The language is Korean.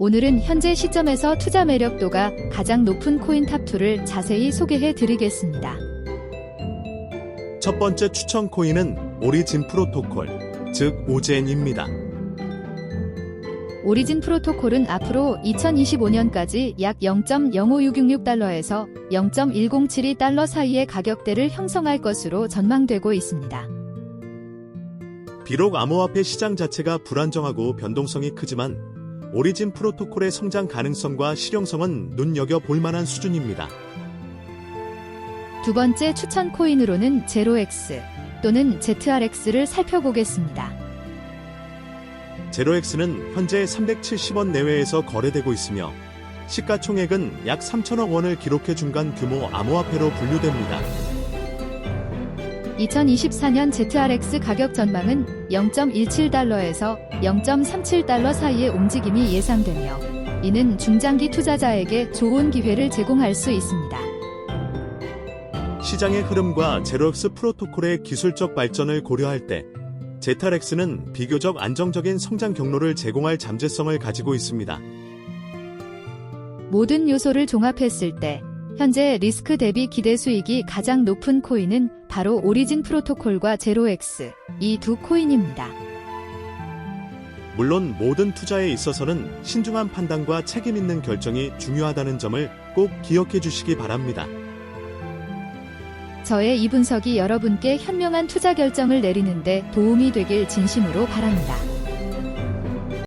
오늘은 현재 시점에서 투자 매력도가 가장 높은 코인 탑2를 자세히 소개해 드리겠습니다. 첫 번째 추천 코인은 오리진 프로토콜, 즉 OGN입니다. 오리진 프로토콜은 앞으로 2025년까지 약 0.05666달러에서 0.1072달러 사이의 가격대를 형성할 것으로 전망되고 있습니다. 비록 암호화폐 시장 자체가 불안정하고 변동성이 크지만 오리진 프로토콜의 성장 가능성과 실용성은 눈여겨 볼 만한 수준입니다. 두 번째 추천 코인으로는 제로X 또는 ZRX를 살펴보겠습니다. 제로엑스는 현재 370원 내외에서 거래되고 있으며 시가총액은 약 3천억 원을 기록해 중간 규모 암호화폐로 분류됩니다. 2024년 ZRX 가격 전망은 0.17달러에서 0.37달러 사이의 움직임이 예상되며 이는 중장기 투자자에게 좋은 기회를 제공할 수 있습니다. 시장의 흐름과 제로엑스 프로토콜의 기술적 발전을 고려할 때 제타렉스는 비교적 안정적인 성장 경로를 제공할 잠재성을 가지고 있습니다. 모든 요소를 종합했을 때 현재 리스크 대비 기대 수익이 가장 높은 코인은 바로 오리진 프로토콜과 제로X 이두 코인입니다. 물론 모든 투자에 있어서는 신중한 판단과 책임 있는 결정이 중요하다는 점을 꼭 기억해 주시기 바랍니다. 저의 이 분석이 여러분께 현명한 투자 결정을 내리는데 도움이 되길 진심으로 바랍니다.